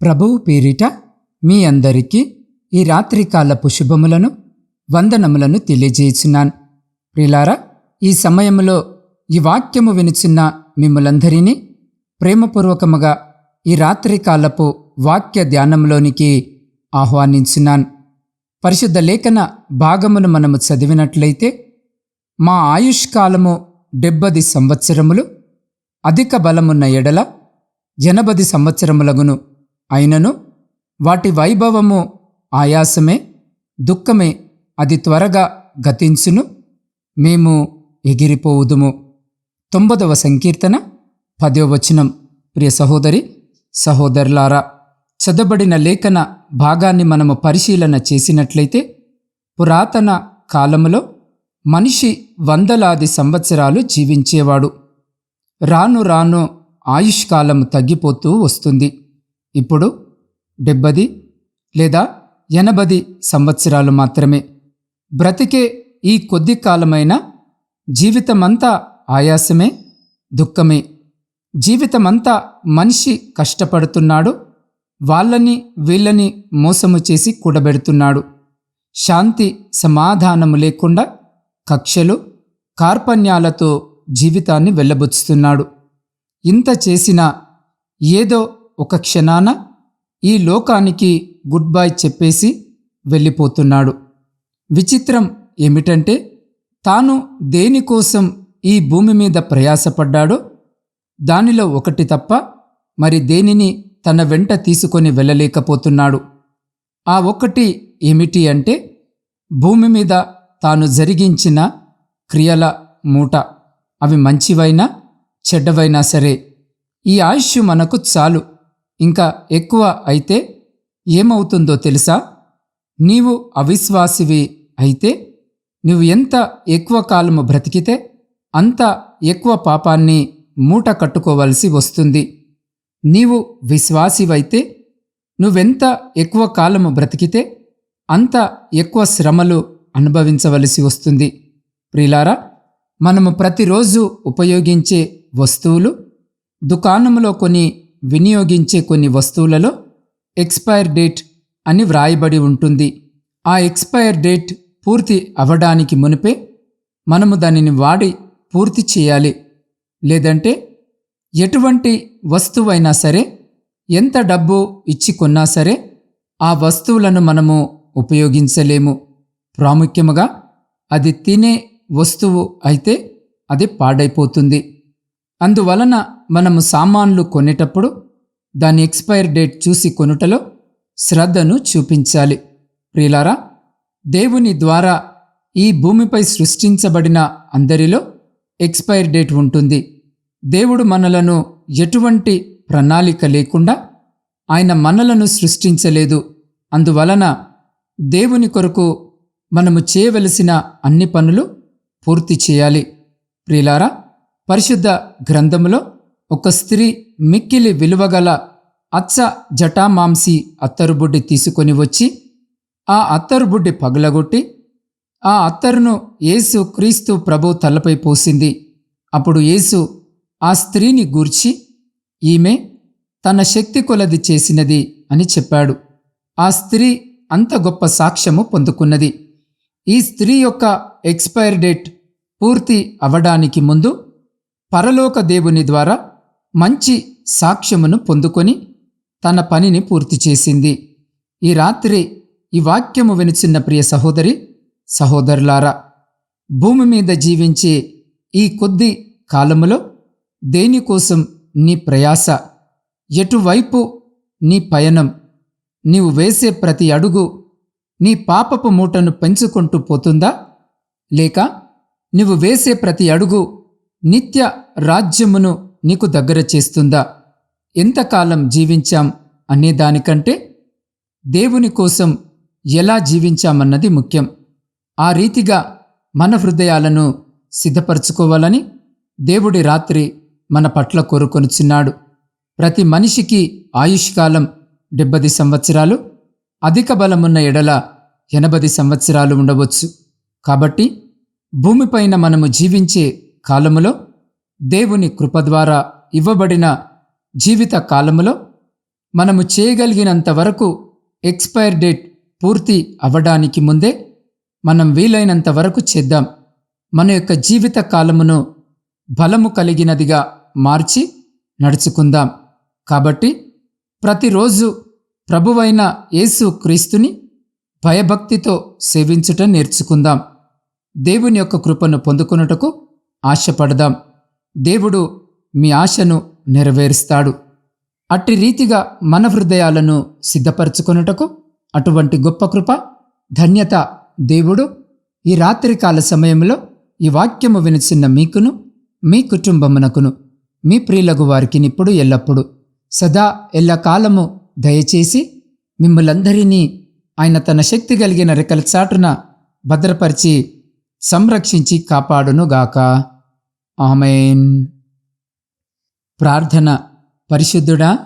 ప్రభువు పేరిట మీ అందరికీ ఈ రాత్రికాలపు శుభములను వందనములను తెలియజేయుచున్నాను. ప్రిలారా ఈ సమయంలో ఈ వాక్యము వినుచున్న మిమ్మలందరినీ ప్రేమపూర్వకముగా ఈ రాత్రికాలపు వాక్య ధ్యానంలోనికి ఆహ్వానించున్నాను. పరిశుద్ధ లేఖన భాగమును మనము చదివినట్లయితే మా ఆయుష్కాలము డెబ్బది సంవత్సరములు అధిక బలమున్న ఎడల ఎనబది సంవత్సరములగును అయినను వాటి వైభవము ఆయాసమే దుఃఖమే అది త్వరగా గతించును మేము ఎగిరిపోవుదుము. తొంభదవ సంకీర్తన పదో వచనం. ప్రియ సహోదరి సహోదరులారా చదబడిన లేఖన భాగాన్ని మనము పరిశీలన చేసినట్లయితే పురాతన కాలములో మనిషి వందలాది సంవత్సరాలు జీవించేవాడు. రాను రాను ఆయుష్కాలం తగ్గిపోతూ వస్తుంది. ఇప్పుడు డెబ్బది లేదా ఎనభది సంవత్సరాలు మాత్రమే. బ్రతికే ఈ కొద్ది కాలమైన జీవితమంతా ఆయాసమే దుఃఖమే. జీవితమంతా మనిషి కష్టపడుతున్నాడు వాళ్ళని వీళ్ళని మోసము చేసి కూడబెడుతున్నాడు. శాంతి సమాధానము లేకుండా కక్షలు కార్పణ్యాలతో జీవితాన్ని వెళ్ళబుచ్చుతున్నాడు. ఇంత చేసినా ఏదో ఒక క్షణాన ఈ లోకానికి గుడ్ బై చెప్పేసి వెళ్ళిపోతున్నాడు. విచిత్రం ఏమిటంటే తాను దేనికోసం ఈ భూమి మీద ప్రయాసపడ్డాడో దానిలో ఒకటి తప్ప మరి దేనిని తన వెంట తీసుకొని వెళ్ళలేకపోతున్నాడు. ఆ ఒక్కటి ఏమిటి అంటే భూమి మీద తాను జరిగించిన క్రియల మూట. అవి మంచివైనా చెడ్డవైనా సరే. ఈ ఆయుష్ మనకు చాలు. ఇంకా ఎక్కువ అయితే ఏమవుతుందో తెలుసా? నీవు అవిశ్వాసివి అయితే నువ్వు ఎంత ఎక్కువ కాలము బ్రతికితే అంత ఎక్కువ పాపాన్ని మూట కట్టుకోవలసి వస్తుంది. నీవు విశ్వాసివైతే నువ్వెంత ఎక్కువ కాలము బ్రతికితే అంత ఎక్కువ శ్రమలు అనుభవించవలసి వస్తుంది. ప్రిలారా మనము ప్రతిరోజు ఉపయోగించే వస్తువులు దుకాణంలో కొన్ని వినియోగించే కొన్ని వస్తువులలో ఎక్స్పైర్ డేట్ అని వ్రాయబడి ఉంటుంది. ఆ ఎక్స్పైర్ డేట్ పూర్తి అవ్వడానికి మునిపే మనము దానిని వాడి పూర్తి చేయాలి. లేదంటే ఎటువంటి వస్తువైనా సరే ఎంత డబ్బు ఇచ్చి కొన్నా సరే ఆ వస్తువులను మనము ఉపయోగించలేము. ప్రాముఖ్యముగా అది తినే వస్తువు అయితే అది పాడైపోతుంది. అందువలన మనము సామాన్లు కొనేటప్పుడు దాని ఎక్స్పైర్ డేట్ చూసి కొనుటలో శ్రద్ధను చూపించాలి. ప్రియులారా దేవుని ద్వారా ఈ భూమిపై సృష్టించబడిన అందరిలో ఎక్స్పైర్ డేట్ ఉంటుంది. దేవుడు మనలను ఎటువంటి ప్రణాళిక లేకుండా ఆయన మనలను సృష్టించలేదు. అందువలన దేవుని కొరకు మనము చేయవలసిన అన్ని పనులు పూర్తి చేయాలి. ప్రియులారా పరిశుద్ధ గ్రంథములో ఒక స్త్రీ మిక్కిలి విలువగల అచ్చ జటామాంసి అత్తరుబుడ్డి తీసుకొని వచ్చి ఆ అత్తరుబుడ్డి పగలగొట్టి ఆ అత్తరును యేసు క్రీస్తు ప్రభు తలపై పోసింది. అప్పుడు యేసు ఆ స్త్రీని గూర్చి ఈమె తన శక్తి కొలది చేసినది అని చెప్పాడు. ఆ స్త్రీ అంత గొప్ప సాక్ష్యము పొందుకున్నది. ఈ స్త్రీ యొక్క ఎక్స్పైర్ డేట్ పూర్తి అవడానికి ముందు పరలోక దేవుని ద్వారా మంచి సాక్ష్యమును పొందుకొని తన పనిని పూర్తి చేసింది. ఈ రాత్రి ఈ వాక్యము వినిచిన్న ప్రియ సహోదరి సహోదరులారా భూమి మీద జీవించే ఈ కొద్ది కాలములో దేనికోసం నీ ప్రయాస? ఎటువైపు నీ పయనం? నీవు వేసే ప్రతి అడుగు నీ పాపపు మూటను పెంచుకుంటూ పోతుందా? లేక నువ్వు వేసే ప్రతి అడుగు నిత్య రాజ్యమును నీకు దగ్గర చేస్తుందా? ఎంతకాలం జీవించాం అనే దానికంటే దేవుని కోసం ఎలా జీవించామన్నది ముఖ్యం. ఆ రీతిగా మన హృదయాలను సిద్ధపరచుకోవాలని దేవుడి రాత్రి మన పట్ల కోరుకొనుచున్నాడు. ప్రతి మనిషికి ఆయుష్కాలం డెబ్బది సంవత్సరాలు అధిక బలమున్న ఎడల ఎనభది సంవత్సరాలు ఉండవచ్చు. కాబట్టి భూమిపైన మనము జీవించే కాలములో దేవుని కృప ద్వారా ఇవ్వబడిన జీవిత కాలములో మనము చేయగలిగినంత వరకు ఎక్స్పైర్ డేట్ పూర్తి అవ్వడానికి ముందే మనం వీలైనంత వరకు చేద్దాం. మన యొక్క జీవిత కాలమును బలము కలిగినదిగా మార్చి నడుచుకుందాం. కాబట్టి ప్రతిరోజు ప్రభువైన యేసు క్రీస్తుని భయభక్తితో సేవించుట నేర్చుకుందాం. దేవుని యొక్క కృపను పొందుకొనుటకు ఆశపడదాం. దేవుడు మీ ఆశను నెరవేరుస్తాడు. అట్టి రీతిగా మన హృదయాలను సిద్ధపరచుకొనుటకు అటువంటి గొప్ప కృప ధన్యత దేవుడు ఈ రాత్రికాల సమయంలో ఈ వాక్యము వినిచిన్న మీకును మీ కుటుంబమునకును మీ ప్రియులకు వారికి ఇప్పుడు ఎల్లప్పుడు. సదా ఎల్లకాలము దయచేసి మిమ్మలందరినీ ఆయన తన శక్తి కలిగిన రెక్కల చాటున భద్రపరిచి సంరక్షించి కాపాడునుగాక. ఆమెన్. ప్రార్థన. పరిశుద్ధుడా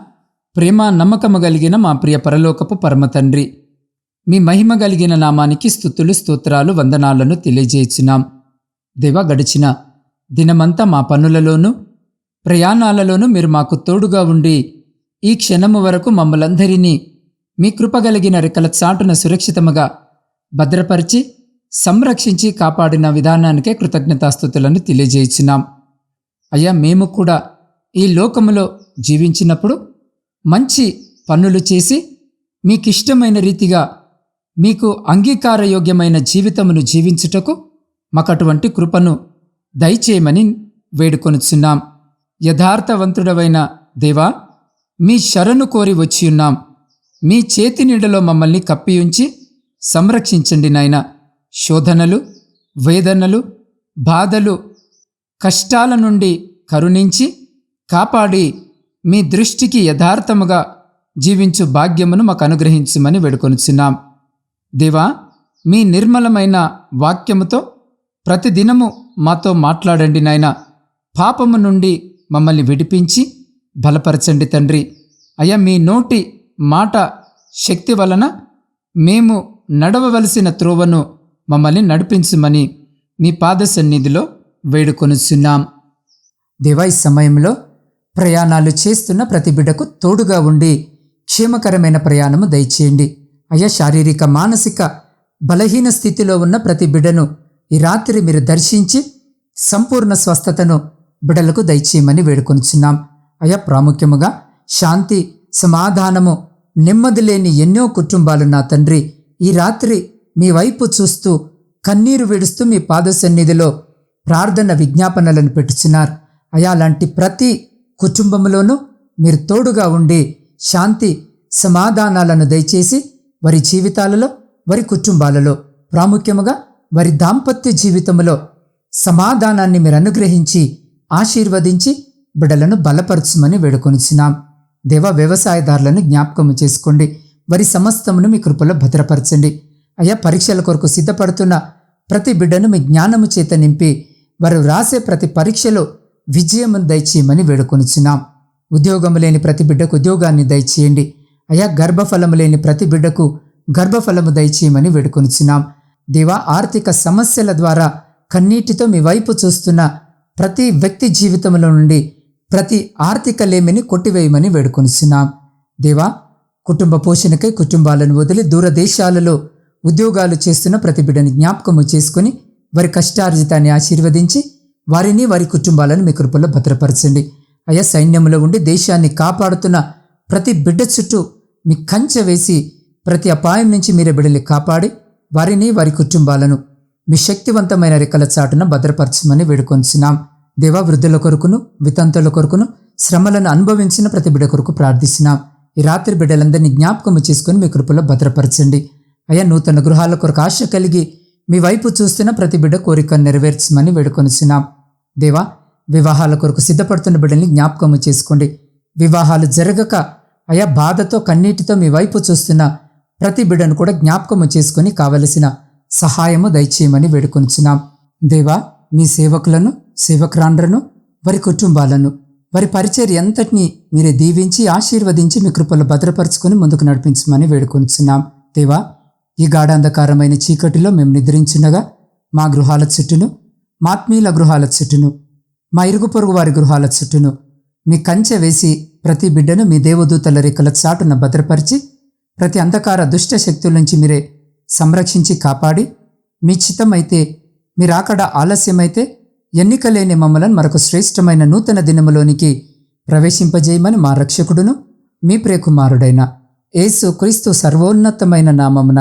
ప్రేమ నమ్మకము కలిగిన మా ప్రియ పరలోకపు పరమ తండ్రి మీ మహిమ కలిగిన నామానికి స్థుతులు స్తోత్రాలు వందనాలను తెలియజేయించినాం దేవ గడిచిన దినమంతా మా పనులలోనూ ప్రయాణాలలోనూ మీరు మాకు తోడుగా ఉండి ఈ క్షణము వరకు మమ్మలందరినీ మీ కృపగలిగిన రెక్కల చాటున సురక్షితముగా భద్రపరిచి సంరక్షించి కాపాడిన విధానానికే కృతజ్ఞతాస్థుతులను తెలియజేయించినాం అయ్యా మేము కూడా ఈ లోకములో జీవించినప్పుడు మంచి పనులు చేసి మీకిష్టమైన రీతిగా మీకు అంగీకారయోగ్యమైన జీవితమును జీవించుటకు మాకు అటువంటి కృపను దయచేయమని వేడుకొనుచున్నాం. యథార్థవంతుడవైన దేవా మీ శరణు కోరి వచ్చియున్నాం. మీ చేతి నీడలో మమ్మల్ని కప్పి ఉంచి సంరక్షించండి నాయనా. శోధనలు వేదనలు బాధలు కష్టాల నుండి కరుణించి కాపాడి మీ దృష్టికి యథార్థముగా జీవించు భాగ్యమును మాకు అనుగ్రహించమని వేడుకొనుచున్నాం. దేవా మీ నిర్మలమైన వాక్యముతో ప్రతిదినము మాతో మాట్లాడండి నాయన. పాపము నుండి మమ్మల్ని విడిపించి బలపరచండి తండ్రి. అయ్యా మీ నోటి మాట శక్తి వలన మేము నడవవలసిన త్రోవను మమ్మల్ని నడిపించమని మీ పాద సన్నిధిలో వేడుకొనుచున్నాం. దేవా సమయంలో ప్రయాణాలు చేస్తున్న ప్రతి బిడ్డకు తోడుగా ఉండి క్షేమకరమైన ప్రయాణము దయచేయండి. అయ్యా శారీరక మానసిక బలహీన స్థితిలో ఉన్న ప్రతి బిడ్డను ఈ రాత్రి మీరు దర్శించి సంపూర్ణ స్వస్థతను బిడలకు దయచేయమని వేడుకొనిచున్నాం. అయ్యా ప్రాముఖ్యముగా శాంతి సమాధానము నెమ్మది లేని ఎన్నో కుటుంబాలు నా తండ్రి. ఈ రాత్రి మీ వైపు చూస్తూ కన్నీరు విడుస్తూ మీ పాద సన్నిధిలో ప్రార్థన విజ్ఞాపనలను పెట్టుచున్నారు. అయా లాంటి ప్రతి కుటుంబంలోనూ మీరు తోడుగా ఉండి శాంతి సమాధానాలను దయచేసి వారి జీవితాలలో వారి కుటుంబాలలో ప్రాముఖ్యముగా వారి దాంపత్య జీవితంలో సమాధానాన్ని మీరు అనుగ్రహించి ఆశీర్వదించి బిడలను బలపరచమని వేడుకొనిచున్నాం. దేవ వ్యవసాయదారులను జ్ఞాపకము చేసుకోండి. వారి సమస్తమును మీ కృపలో భద్రపరచండి. అయ్యా పరీక్షల కొరకు సిద్ధపడుతున్న ప్రతి బిడ్డను మీ జ్ఞానము చేత నింపి వారు రాసే ప్రతి పరీక్షలో విజయమును దయచేయమని వేడుకొనిచున్నాం. ఉద్యోగము లేని ప్రతి బిడ్డకు ఉద్యోగాన్ని దయచేయండి. అయా గర్భఫలము లేని ప్రతి బిడ్డకు గర్భఫలము దయచేయమని వేడుకొనిచున్నాం. దేవా ఆర్థిక సమస్యల ద్వారా కన్నీటితో మీ వైపు చూస్తున్న ప్రతి వ్యక్తి జీవితంలో నుండి ప్రతి ఆర్థిక లేమిని కొట్టివేయమని వేడుకొనిచున్నాం. దేవా కుటుంబ పోషణకై కుటుంబాలను వదిలి దూరదేశాలలో ఉద్యోగాలు చేస్తున్న ప్రతి బిడ్డని జ్ఞాపకము చేసుకుని వారి కష్టార్జితాన్ని ఆశీర్వదించి వారిని వారి కుటుంబాలను మీ కృపలో భద్రపరచండి. అయ్యా సైన్యంలో ఉండి దేశాన్ని కాపాడుతున్న ప్రతి బిడ్డ చుట్టూ మీ కంచె వేసి ప్రతి అపాయం నుంచి మీరే బిడ్డల్ని కాపాడి వారిని వారి కుటుంబాలను మీ శక్తివంతమైన రెక్కల చాటున భద్రపరచమని వేడుకొంచున్నాం. దేవా వృద్ధుల కొరకును వితంతుల కొరకును శ్రమలను అనుభవించిన ప్రతి బిడ్డ కొరకు ప్రార్థిస్తున్నాం. ఈ రాత్రి బిడ్డలందరినీ జ్ఞాపకము చేసుకుని మీ కృపలో భద్రపరచండి. అయ్యా నూతన గృహాల కొరకు ఆశ కలిగి మీ వైపు చూస్తున్న ప్రతి బిడ్డ కోరికను నెరవేర్చమని వేడుకొనిచున్నాం. దేవా వివాహాల కొరకు సిద్ధపడుతున్న బిడ్డల్ని జ్ఞాపకము చేసుకోండి. వివాహాలు జరగక అయా బాధతో కన్నీటితో మీ వైపు చూస్తున్న ప్రతి బిడ్డను కూడా జ్ఞాపకము చేసుకొని కావలసిన సహాయము దయచేయమని వేడుకొనిచున్నాం. దేవా మీ సేవకులను సేవకురాండ్రను వారి కుటుంబాలను వారి పరిచయ ఎంతటిని మీరే దీవించి ఆశీర్వదించి మీ కృపలు భద్రపరుచుకొని ముందుకు నడిపించమని వేడుకొనిచున్నాం. దేవా ఈ గాఢాంధకారమైన చీకటిలో మేము నిద్రించుండగా మా గృహాల చుట్టూను మాత్మీయుల గృహాల చుట్టూను మా ఇరుగు పొరుగు వారి గృహాల చుట్టూను మీ కంచె వేసి ప్రతి బిడ్డను మీ దేవదూతల రేఖల చాటున భద్రపరిచి ప్రతి అంధకార దుష్ట శక్తుల నుంచి మీరే సంరక్షించి కాపాడి మీ చిత్తమైతే మీరాకడ ఆలస్యమైతే ఎన్నిక లేని మమ్మలను మరొక శ్రేష్టమైన నూతన దినములోనికి ప్రవేశింపజేయమని మా రక్షకుడును మీ ప్రియకుమారుడైన యేసు క్రీస్తు సర్వోన్నతమైన నామమున